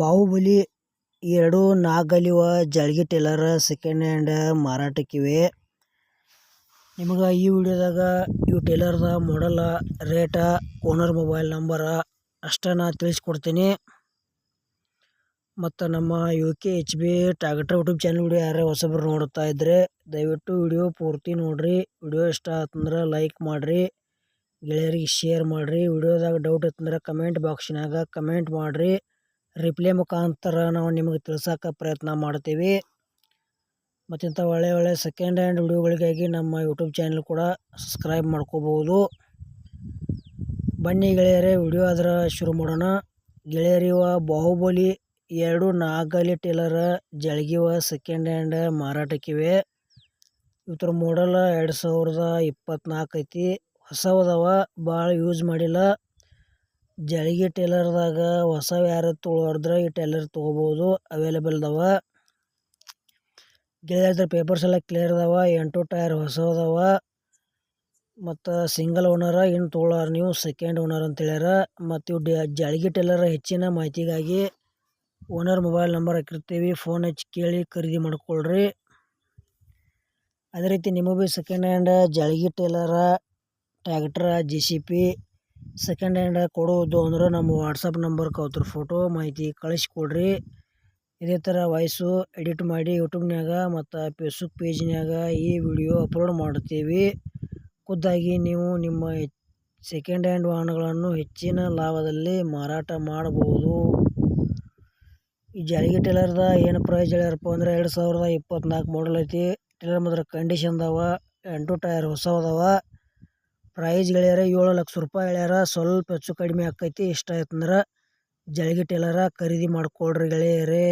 ಬಾಹುಬಲಿ ಎರಡು ನಾಗಲಿವ, Jalgi trailer second hand ಮಾರಾಟಕ್ಕಿವೆ. ನಿಮಗೆ ಈ ವಿಡಿಯೋದಾಗ ಇವು ಟೇಲರ್ದ ಮಾಡಲ ರೇಟ ಓನರ್ ಮೊಬೈಲ್ ನಂಬರ ಅಷ್ಟೇ ನಾ ತಿಳಿಸ್ಕೊಡ್ತೀನಿ. ಮತ್ತು ನಮ್ಮ U K H B tractor YouTube channel video ಯಾರೇ ಹೊಸಬ್ರು ನೋಡ್ತಾ ಇದ್ದರೆ ದಯವಿಟ್ಟು ವಿಡಿಯೋ ಪೂರ್ತಿ ನೋಡಿರಿ. ವಿಡಿಯೋ ಇಷ್ಟ ಆತಂದ್ರೆ ಲೈಕ್ ಮಾಡಿರಿ. ಗೆಳೆಯರಿಗೆ ಶೇರ್ ಮಾಡಿರಿ. ವಿಡಿಯೋದಾಗ ಡೌಟ್ ಇತ್ತಂದ್ರೆ ಕಮೆಂಟ್ ಬಾಕ್ಸ್ನಾಗ ಕಮೆಂಟ್ ಮಾಡಿರಿ. ರಿಪ್ಲೈ ಮುಖಾಂತರ ನಾವು ನಿಮಗೆ ತಿಳಿಸೋಕೆ ಪ್ರಯತ್ನ ಮಾಡ್ತೀವಿ. ಮತ್ತಿಂಥ ಒಳ್ಳೆ ಒಳ್ಳೆ ಸೆಕೆಂಡ್ ಹ್ಯಾಂಡ್ ವಿಡಿಯೋಗಳಿಗಾಗಿ ನಮ್ಮ ಯೂಟ್ಯೂಬ್ ಚಾನಲ್ ಕೂಡ ಸಬ್ಸ್ಕ್ರೈಬ್ ಮಾಡ್ಕೋಬೋದು. ಬನ್ನಿ ಗೆಳೆಯರೇ, ವಿಡಿಯೋ ಅದರ ಶುರು ಮಾಡೋಣ. ಗೆಳೆಯರಿವ ಬಾಹುಬಲಿ ಎರಡು ನಾಗಲಿ ಟೇಲರ ಜಳಗಿವ ಸೆಕೆಂಡ್ ಹ್ಯಾಂಡ್ ಮಾರಾಟಕ್ಕಿವೆ. ಇವತ್ತರ ಮಾಡಲ್ ಎರಡು ಸಾವಿರದ ಇಪ್ಪತ್ತ್ನಾಲ್ಕು ಐತಿ. ಹೊಸವದವ ಭಾಳ ಯೂಸ್ ಮಾಡಿಲ್ಲ. ಜಳಗಿ ಟೇಲರ್ದಾಗ ಹೊಸ ಯಾರು ತೊಗೊಳೋದ್ರೆ ಈ ಟೇಲರ್ ತೊಗೋಬೋದು ಅವೈಲೇಬಲ್ ಅದಾವ ಗೆಳೆಯರ್ದ್ರ ಪೇಪರ್ಸ್ ಎಲ್ಲ ಕ್ಲಿಯರ್ ಅದಾವ, ಎಂಟು ಟೈರ್ ಅದಾವ. ಮತ್ತು ಸಿಂಗಲ್ ಓನರ ಇನ್ನು ತೊಗೊಳಾರ ನೀವು ಸೆಕೆಂಡ್ ಓನರ್ ಅಂತ ಹೇಳ್ಯಾರ. ಮತ್ತು ಇವು ಜಳಗಿ ಟೇಲರ್ ಹೆಚ್ಚಿನ ಮಾಹಿತಿಗಾಗಿ ಓನರ್ ಮೊಬೈಲ್ ನಂಬರ್ ಹಾಕಿರ್ತೀವಿ ಫೋನ್ ಹಚ್ಚಿ ಕೇಳಿ ಖರೀದಿ ಮಾಡ್ಕೊಳ್ರಿ. ಅದೇ ರೀತಿ ನಿಮಗೂ ಸೆಕೆಂಡ್ ಹ್ಯಾಂಡ್ ಜಳಗಿ ಟೇಲರ tractor J C B second hand ಕೊಡೋದು ಅಂದ್ರೆ ನಮ್ಮ ವಾಟ್ಸಪ್ ನಂಬರ್ ಅವ್ರ ಫೋಟೋ ಮಾಹಿತಿ ಕಳಿಸ್ಕೊಡ್ರಿ. ಇದೇ ಥರ ವಾಯ್ಸು ಎಡಿಟ್ ಮಾಡಿ ಯೂಟ್ಯೂಬ್ನಾಗ ಮತ್ತು ಫೇಸ್ಬುಕ್ ಪೇಜ್ನಾಗ ಈ ವಿಡಿಯೋ ಅಪ್ಲೋಡ್ ಮಾಡ್ತೀವಿ. ಖುದ್ದಾಗಿ ನೀವು ನಿಮ್ಮ ಸೆಕೆಂಡ್ ಹ್ಯಾಂಡ್ ವಾಹನಗಳನ್ನು ಹೆಚ್ಚಿನ ಲಾಭದಲ್ಲಿ ಮಾರಾಟ ಮಾಡಬಹುದು ಈ ಜಾಲಿಗೆ ಟೇಲರ್ದ ಏನು ಪ್ರೈಸ್ ಹೇಳ್ಯಾರಪ್ಪ ಅಂದ್ರೆ ಎರಡು ಸಾವಿರದ ಇಪ್ಪತ್ನಾಲ್ಕು ಮಾಡಲ್ ಐತಿ. ಟೇಲರ್ ಮಾತ್ರ ಕಂಡೀಷನ್ ಅದಾವ ಎಂಟು ಟೈರ್ ಅದಾವ ಪ್ರೈಸ್ ಹೇಳ್ಯಾರ, ಏಳು ಲಕ್ಷ ರೂಪಾಯಿ ಹೇಳ್ಯಾರ, ಸ್ವಲ್ಪ ಹೆಚ್ಚು ಕಡಿಮೆ ಆಕೈತಿ. ಇಷ್ಟ ಆಯ್ತಂದ್ರೆ ಜಳಗಿ ಟೇಲರ ಖರೀದಿ ಮಾಡ್ಕೊಳ್ರಿ ಗೆಳೆಯರೇ.